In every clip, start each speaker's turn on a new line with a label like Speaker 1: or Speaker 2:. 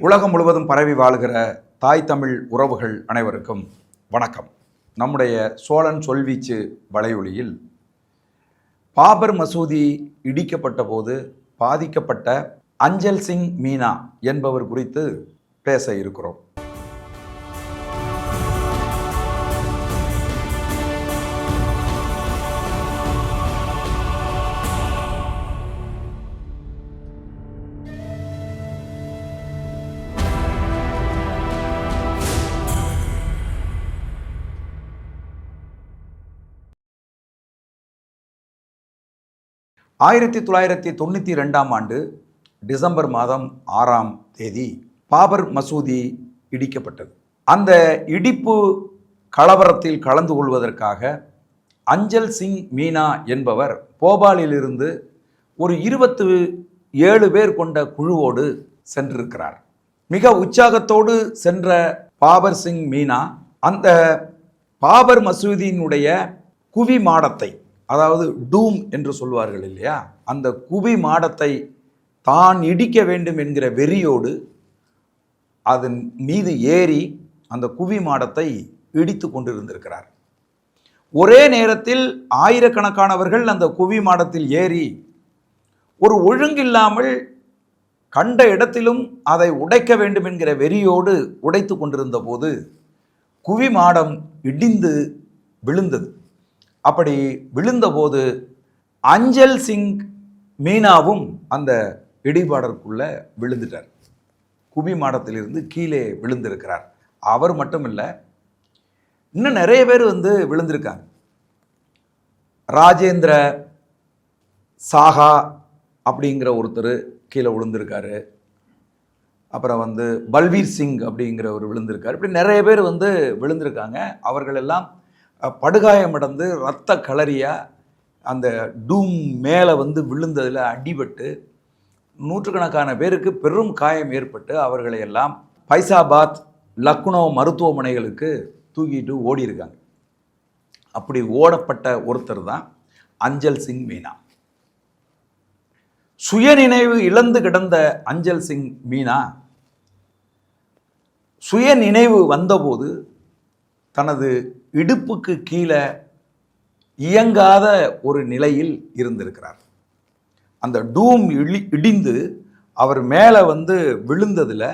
Speaker 1: உலகம் முழுவதும் பரவி வாழ்கிற தாய் தமிழ் உறவுகள் அனைவருக்கும் வணக்கம். நம்முடைய சோழன் சொல்வீச்சு வலையொலியில் பாபர் மசூதி இடிக்கப்பட்ட போது பாதிக்கப்பட்ட அஞ்சல் சிங் மீனா என்பவர் குறித்து பேச இருக்கிறோம். ஆயிரத்தி தொள்ளாயிரத்தி தொண்ணூற்றி ரெண்டாம் ஆண்டு டிசம்பர் மாதம் ஆறாம் தேதி பாபர் மசூதி இடிக்கப்பட்டது. அந்த இடிப்பு கலவரத்தில் கலந்து கொள்வதற்காக அஞ்சல் சிங் மீனா என்பவர் போபாலிலிருந்து ஒரு இருபத்து ஏழு பேர் கொண்ட குழுவோடு சென்றிருக்கிறார். மிக உற்சாகத்தோடு சென்ற பாபர் சிங் மீனா அந்த பாபர் மசூதியினுடைய குவி மாடத்தை அதாவது டூம் என்று சொல்வார்கள் இல்லையா? அந்த குவி மாடத்தை தான் இடிக்க வேண்டும் என்கிற வெறியோடு அதன் மீது ஏறி அந்த குவி மாடத்தை இடித்து கொண்டிருந்திருக்கிறார். ஒரே நேரத்தில் ஆயிரக்கணக்கானவர்கள் அந்த குவி மாடத்தில் ஏறி ஒரு ஒழுங்கில்லாமல் கண்ட இடத்திலும் அதை உடைக்க வேண்டும் என்கிற வெறியோடு உடைத்து கொண்டிருந்த போது குவி மாடம் இடிந்து விழுந்தது. அப்படி விழுந்தபோது அஞ்சல் சிங் மீனாவும் அந்த இடிபாடற்குள்ள விழுந்துட்டார். குபி மாடத்திலிருந்து கீழே விழுந்திருக்கிறார். அவர் மட்டும் இல்லை இன்னும் நிறைய பேர் வந்து விழுந்திருக்காங்க. ராஜேந்திர சாகா அப்படிங்கிற ஒருத்தர் கீழே விழுந்திருக்காரு. அப்புறம் வந்து பல்வீர் சிங் அப்படிங்கிற ஒரு விழுந்திருக்காரு. இப்படி நிறைய பேர் வந்து விழுந்திருக்காங்க. அவர்கள் எல்லாம் படுகாயமடைந்து ரத்த களரியாக அந்த டூம் மேலே வந்து விழுந்ததில் அடிபட்டு நூற்றுக்கணக்கான பேருக்கு பெரும் காயம் ஏற்பட்டு அவர்களை எல்லாம் பைசாபாத் லக்னோ மருத்துவமனைகளுக்கு தூக்கிட்டு ஓடி இருக்காங்க அப்படி ஓடப்பட்ட ஒருத்தர் தான் அஞ்சல் சிங் மீனா. சுயநினைவு இழந்து கிடந்த அஞ்சல் சிங் மீனா சுயநினைவு வந்தபோது தனது இடுப்புக்கு கீழே இயங்காத ஒரு நிலையில் இருந்திருக்கிறார். அந்த டூம் இழி இடிந்து அவர் மேலே வந்து விழுந்ததில்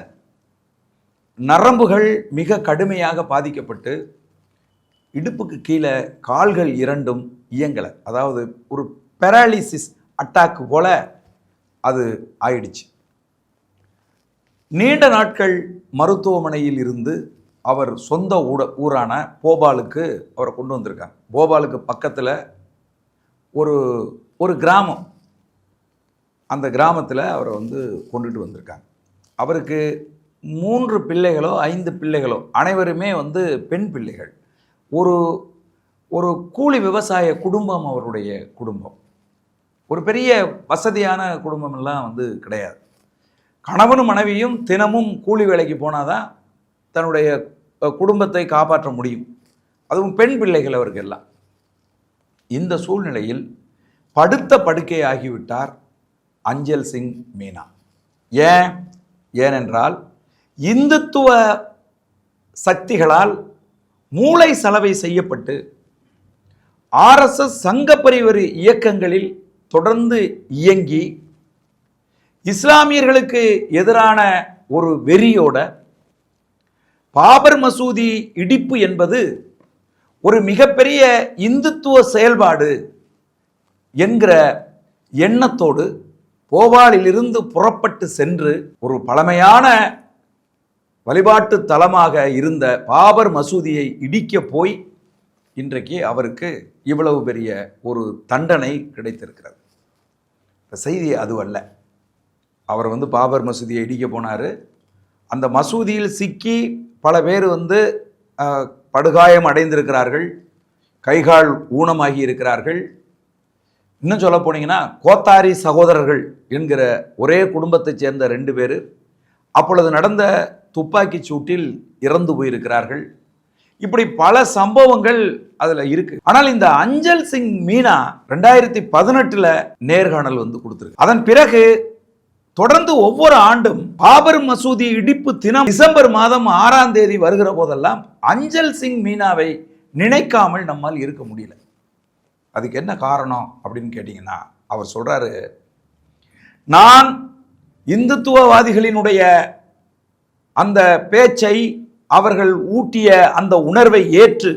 Speaker 1: நரம்புகள் மிக கடுமையாக பாதிக்கப்பட்டு இடுப்புக்கு கீழே கால்கள் இரண்டும் இயங்கலை. அதாவது ஒரு பெராலிசிஸ் அட்டாக் போல அது ஆயிடுச்சு. நீண்ட நாட்கள் மருத்துவமனையில் இருந்து அவர் சொந்த ஊட ஊரான போபாலுக்கு அவரை கொண்டு வந்திருக்காங்க போபாலுக்கு பக்கத்தில் ஒரு ஒரு கிராமம். அந்த கிராமத்தில் அவரை வந்து கொண்டுட்டு வந்திருக்காங்க அவருக்கு மூன்று பிள்ளைகளோ ஐந்து பிள்ளைகளோ அனைவருமே வந்து பெண் பிள்ளைகள். ஒரு ஒரு கூலி விவசாய குடும்பம் அவருடைய குடும்பம். ஒரு பெரிய வசதியான குடும்பம்லாம் வந்து கிடையாது. கணவனும் மனைவியும் தினமும் கூலி வேலைக்கு போனாதான் தன்னுடைய குடும்பத்தை காப்பாற்ற முடியும். அதுவும் பெண் பிள்ளைகள் அவருக்கு எல்லாம் இந்த சூழ்நிலையில் படுத்த படுக்கை ஆகிவிட்டார் அஞ்சல் சிங் மீனா. ஏன்? ஏனென்றால் இந்துத்துவ சக்திகளால் மூளை சலவை செய்யப்பட்டு ஆர்எஸ்எஸ் சங்க பரிவரு இயக்கங்களில் தொடர்ந்து இயங்கி இஸ்லாமியர்களுக்கு எதிரான ஒரு வெறியோட பாபர் மசூதி இடிப்பு என்பது ஒரு மிகப்பெரிய இந்துத்துவ செயல்பாடு என்கிற எண்ணத்தோடு போபாலிலிருந்து புறப்பட்டு சென்று ஒரு பழமையான வழிபாட்டு தலமாக இருந்த பாபர் மசூதியை இடிக்க போய் இன்றைக்கு அவருக்கு இவ்வளவு பெரிய ஒரு தண்டனை கிடைத்திருக்கிறது. இப்போ செய்தி அதுவல்ல அவர் வந்து பாபர் மசூதியை இடிக்க போனார். அந்த மசூதியில் சிக்கி பல பேர் வந்து படுகாயம் அடைந்திருக்கிறார்கள் கைகால் ஊனமாகி இருக்கிறார்கள். இன்னும் சொல்ல போனீங்கன்னா கோத்தாரி சகோதரர்கள் என்கிற ஒரே குடும்பத்தைச் சேர்ந்த ரெண்டு பேர் அப்பொழுது நடந்த துப்பாக்கிச் சூட்டில் இறந்து போயிருக்கிறார்கள். இப்படி பல சம்பவங்கள் அதில் இருக்கு. ஆனால் இந்த அஞ்சல் சிங் மீனா ரெண்டாயிரத்தி பதினெட்டில் நேர்காணல் வந்து கொடுத்துருக்கு. அதன் பிறகு தொடர்ந்து ஒவ்வொரு ஆண்டும் பாபர் மசூதி இடிப்பு தினம் டிசம்பர் மாதம் ஆறாம் தேதி வருகிற போதெல்லாம் அஞ்சல் சிங் மீனாவை நினைக்காமல் நம்மால் இருக்க முடியல. அதுக்கு என்ன காரணம் அப்படின்னு கேட்டிங்கன்னா அவர் சொல்கிறாரு நான் இந்துத்துவவாதிகளினுடைய அந்த பேச்சை அவர்கள் ஊட்டிய அந்த உணர்வை ஏற்று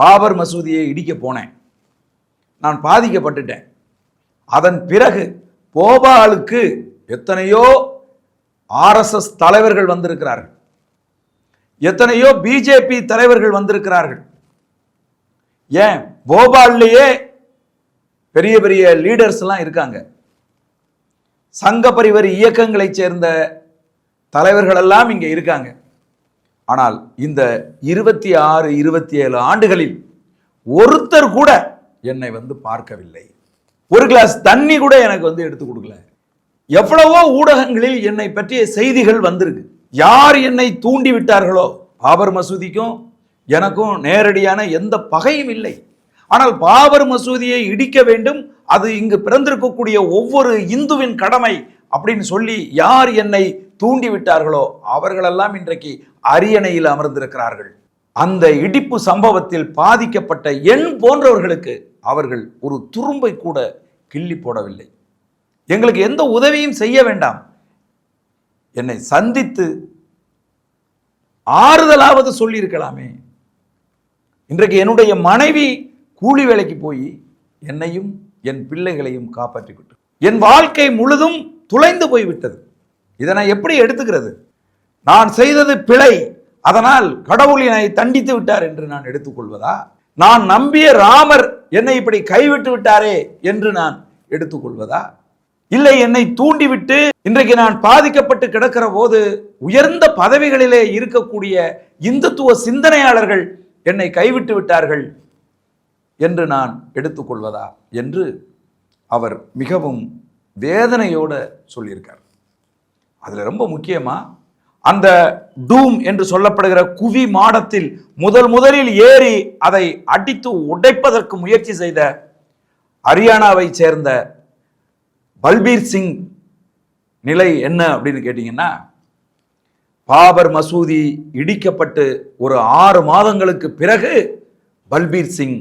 Speaker 1: பாபர் மசூதியை இடிக்க போனேன். நான் பாதிக்கப்பட்டுட்டேன். அதன் பிறகு போபாலுக்கு எத்தனையோ ஆர்எஸ்எஸ் தலைவர்கள் வந்திருக்கிறார்கள். எத்தனையோ பிஜேபி தலைவர்கள் வந்திருக்கிறார்கள். ஏன்? போபால்லையே பெரிய பெரிய லீடர்ஸ்லாம் இருக்காங்க. சங்க பரிவர் இயக்கங்களைச் சேர்ந்த தலைவர்களெல்லாம் இங்கே இருக்காங்க. ஆனால் இந்த இருபத்தி ஆறு இருபத்தி ஏழு ஆண்டுகளில் ஒருத்தர் கூட என்னை வந்து பார்க்கவில்லை. ஒரு கிளாஸ் தண்ணி கூட எனக்கு வந்து எடுத்து கொடுக்கல. எவ்வளவோ ஊடகங்களில் என்னை பற்றிய செய்திகள் வந்திருக்கு. யார் என்னை தூண்டி விட்டார்களோ பாபர் மசூதிக்கும் எனக்கும் நேரடியான எந்த பகையும் இல்லை. ஆனால் பாபர் மசூதியை இடிக்க வேண்டும் அது இங்கு பிறந்திருக்கக்கூடிய ஒவ்வொரு இந்துவின் கடமை அப்படின்னு சொல்லி யார் என்னை தூண்டி விட்டார்களோ அவர்களெல்லாம் இன்றைக்கு அரியணையில் அமர்ந்திருக்கிறார்கள். அந்த இடிப்பு சம்பவத்தில் பாதிக்கப்பட்ட எண் போன்றவர்களுக்கு அவர்கள் ஒரு துரும்பை கூட கிள்ளி போடவில்லை. எங்களுக்கு எந்த உதவியும் செய்ய வேண்டாம். என்னை சந்தித்து ஆறுதலாவது சொல்லியிருக்கலாமே. இன்றைக்கு என்னுடைய மனைவி கூலி வேலைக்கு போய் என்னையும் என் பிள்ளைகளையும் காப்பாற்றிவிட்டு என் வாழ்க்கை முழுதும் துளைந்து போய்விட்டது. இதை நான் எப்படி எடுத்துக்கிறது? நான் செய்தது பிழை. அதனால் கடவுள் என்னை தண்டித்து விட்டார் என்று நான் எடுத்துக்கொள்வதா? நான் நம்பிய ராமர் என்னை இப்படி கைவிட்டு விட்டாரே என்று நான் எடுத்துக்கொள்வதா? இல்லை என்னை தூண்டிவிட்டு இன்றைக்கு நான் பாதிக்கப்பட்டு கிடக்கிற போது உயர்ந்த பதவிகளிலே இருக்கக்கூடிய இந்துத்துவ சிந்தனையாளர்கள் என்னை கைவிட்டு விட்டார்கள் என்று நான் எடுத்துக்கொள்வதா என்று அவர் மிகவும் வேதனையோடு சொல்லியிருக்கார். அதில் ரொம்ப முக்கியமாக அந்த டூம் என்று சொல்லப்படுகிற குவி மாடத்தில் முதல் முதலில் ஏறி அதை அடித்து உடைப்பதற்கு முயற்சி செய்த ஹரியானாவை சேர்ந்த பல்பீர் சிங் நிலை என்ன அப்படின்னு கேட்டிங்கன்னா பாபர் மசூதி இடிக்கப்பட்டு ஒரு ஆறு மாதங்களுக்கு பிறகு பல்பீர் சிங்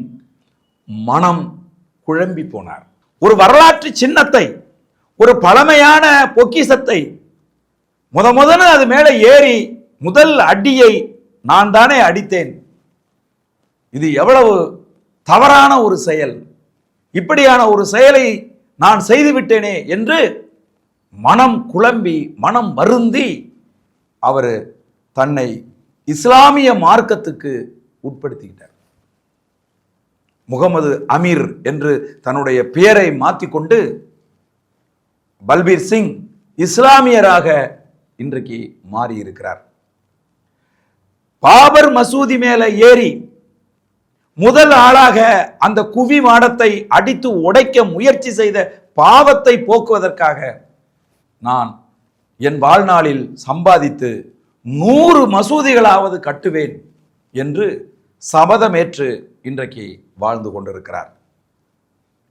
Speaker 1: மனம் குழம்பி போனார். ஒரு வரலாற்று சின்னத்தை ஒரு பழமையான பொக்கிசத்தை முத முதல்ல அது மேலே ஏறி முதல் அடியை நான் தானே அடித்தேன். இது எவ்வளவு தவறான ஒரு செயல். இப்படியான ஒரு செயலை நான் செய்துவிட்டேனே என்று மனம் குழம்பி மனம் வருந்தி அவர் தன்னை இஸ்லாமிய மார்க்கத்துக்கு உட்படுத்திக்கிட்டார். முகமது அமீர் என்று தன்னுடைய பெயரை மாற்றிக்கொண்டு பல்பீர் சிங் இஸ்லாமியராக இன்றைக்கு மாறி இருக்கிறார் பாபர் மசூதி மேல ஏறி முதல் ஆளாக அந்த குவி மாடத்தை அடித்து உடைக்க முயற்சி செய்த பாவத்தை போக்குவதற்காக நான் என் வாழ்நாளில் சம்பாதித்து நூறு மசூதிகளாவது கட்டுவேன் என்று சபதமேற்று இன்றைக்கு வாழ்ந்து கொண்டிருக்கிறார்.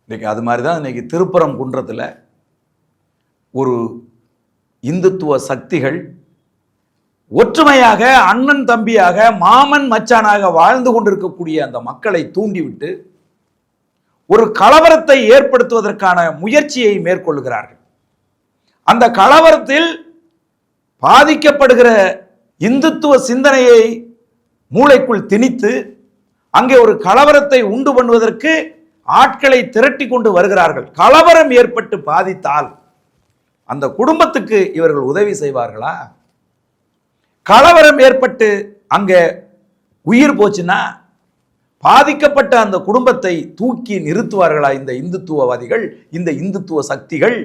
Speaker 1: இன்னைக்கு அது மாதிரி தான் இன்னைக்கு திருப்புறம் குன்றத்தில் ஒரு இந்துத்துவ சக்திகள் ஒற்றுமையாக அண்ணன் தம்பியாக மாமன் மச்சானாக வாழ்ந்து கொண்டிருக்கக்கூடிய அந்த மக்களை தூண்டிவிட்டு ஒரு கலவரத்தை ஏற்படுத்துவதற்கான முயற்சியை மேற்கொள்கிறார்கள். அந்த கலவரத்தில் பாதிக்கப்படுகிற இந்துத்துவ சிந்தனையை மூளைக்குள் திணித்து அங்கே ஒரு கலவரத்தை உண்டு பண்ணுவதற்கு ஆட்களை திரட்டி கொண்டு வருகிறார்கள். கலவரம் ஏற்பட்டு பாதித்தால் அந்த குடும்பத்துக்கு இவர்கள் உதவி செய்வார்களா? கலவரம் ஏற்பட்டு அங்கே உயிர் போச்சுன்னா பாதிக்கப்பட்ட அந்த குடும்பத்தை தூக்கி நிறுத்துவார்களா இந்த இந்துத்துவவாதிகள் இந்த இந்துத்துவ சக்திகள்?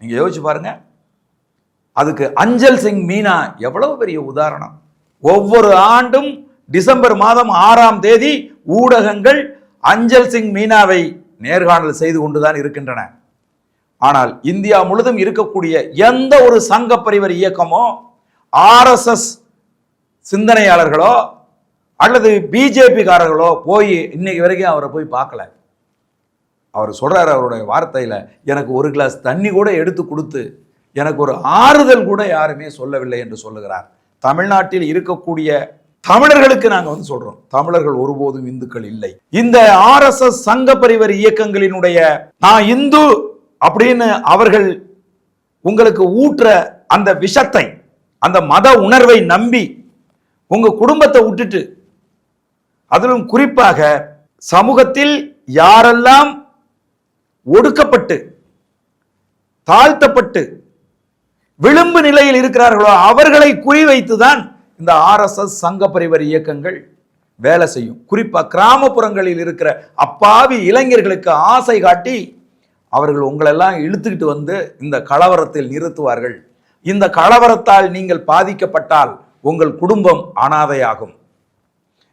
Speaker 1: நீங்கள் யோசிச்சு பாருங்க. அதுக்கு அஞ்சல் சிங் மீனா எவ்வளவு பெரிய உதாரணம். ஒவ்வொரு ஆண்டும் டிசம்பர் மாதம் ஆறாம் தேதி ஊடகங்கள் அஞ்சல் சிங் மீனாவை நேர்காணல் செய்து கொண்டுதான் இருக்கின்றன. ஆனால் இந்தியா முழுதும் இருக்கக்கூடிய எந்த ஒரு சங்க பரிவர் இயக்கமோ ஆர்எஸ்எஸ் சிந்தனையாளர்களோ அல்லது பிஜேபிக்காரர்களோ போய் இன்னைக்கு வரைக்கும் அவரை போய் பார்க்கல. அவர் சொல்கிறார் அவருடைய வார்த்தையில் எனக்கு ஒரு கிளாஸ் தண்ணி கூட எடுத்து கொடுத்து எனக்கு ஒரு ஆறுதல் கூட யாருமே சொல்லவில்லை என்று சொல்லுகிறார். தமிழ்நாட்டில் இருக்கக்கூடிய தமிழர்களுக்கு நாங்கள் வந்து சொல்றோம் தமிழர்கள் ஒருபோதும் இந்துக்கள் இல்லை. இந்த ஆர்எஸ்எஸ் சங்க பரிவர் இயக்கங்களினுடைய நான் இந்து அப்படின்னு அவர்கள் உங்களுக்கு ஊற்ற அந்த விஷத்தை அந்த மத உணர்வை நம்பி உங்க குடும்பத்தை விட்டுட்டு அதிலும் குறிப்பாக சமூகத்தில் யாரெல்லாம் ஒடுக்கப்பட்டு தாழ்த்தப்பட்டு விளிம்பு நிலையில் இருக்கிறார்களோ அவர்களை குறிவைத்துதான் இந்த ஆர்எஸ்எஸ் சங்க பரிவர் இயக்கங்கள் வேலை செய்யும். குறிப்பாக கிராமப்புறங்களில் இருக்கிற அப்பாவி இளைஞர்களுக்கு ஆசை காட்டி அவர்கள் உங்களெல்லாம் இழுத்துக்கிட்டு வந்து இந்த கலவரத்தில் நிறுத்துவார்கள். இந்த கலவரத்தால் நீங்கள் பாதிக்கப்பட்டால் உங்கள் குடும்பம் அனாதையாகும்.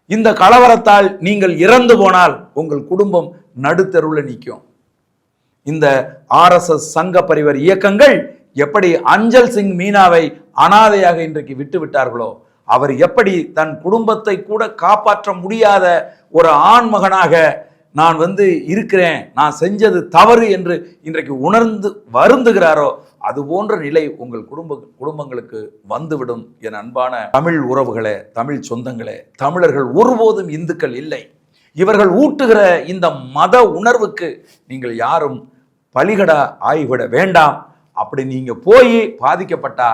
Speaker 1: இந்த கலவரத்தால் நீங்கள் இறந்து போனால் உங்கள் குடும்பம் நடுத்தருவில் நிற்கும். இந்த ஆர்எஸ்எஸ் சங்க பரிவர் இயக்கங்கள் எப்படி அஞ்சல் சிங் மீனாவை அனாதையாக இன்றைக்கு விட்டு விட்டார்களோ அவர் எப்படி தன் குடும்பத்தை கூட காப்பாற்ற முடியாத ஒரு ஆண்மகனாக நான் வந்து இருக்கிறேன் நான் செஞ்சது தவறு என்று இன்றைக்கு உணர்ந்து வருந்துகிறாரோ அது போன்ற நிலை உங்கள் குடும்ப குடும்பங்களுக்கு வந்துவிடும் என் அன்பான தமிழ் உறவுகளே தமிழ் சொந்தங்களே. தமிழர்கள் ஒருபோதும் இந்துக்கள் இல்லை. இவர்கள் ஊட்டுகிற இந்த மத உணர்வுக்கு நீங்கள் யாரும் பலிகடா ஆகிவிட வேண்டாம். அப்படி நீங்க போய் பாதிக்கப்பட்டா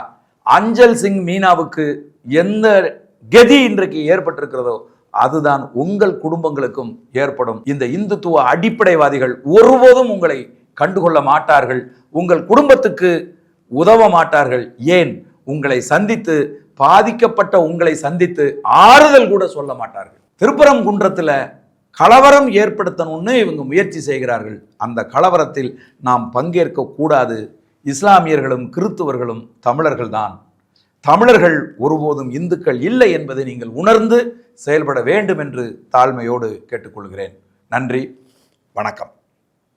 Speaker 1: அஞ்சல் சிங் மீனாவுக்கு எந்த கதி இன்றைக்கு ஏற்பட்டிருக்கிறதோ அதுதான் உங்கள் குடும்பங்களுக்கும் ஏற்படும். இந்த இந்துத்துவ அடிப்படைவாதிகள் ஒருபோதும் உங்களை கண்டுகொள்ள மாட்டார்கள். உங்கள் குடும்பத்துக்கு உதவ மாட்டார்கள். ஏன்? உங்களை சந்தித்து பாதிக்கப்பட்ட உங்களை சந்தித்து ஆறுதல் கூட சொல்ல மாட்டார்கள். திருப்பரங்குன்றத்தில் கலவரம் ஏற்படுத்தணும்னு இவங்க முயற்சி செய்கிறார்கள். அந்த கலவரத்தில் நாம் பங்கேற்க கூடாது இஸ்லாமியர்களும் கிறித்துவர்களும் தமிழர்கள்தான். தமிழர்கள் ஒருபோதும் இந்துக்கள் இல்லை என்பதை நீங்கள் உணர்ந்து செயல்பட வேண்டும் என்று தாழ்மையோடு கேட்டுக்கொள்கிறேன். நன்றி. வணக்கம்.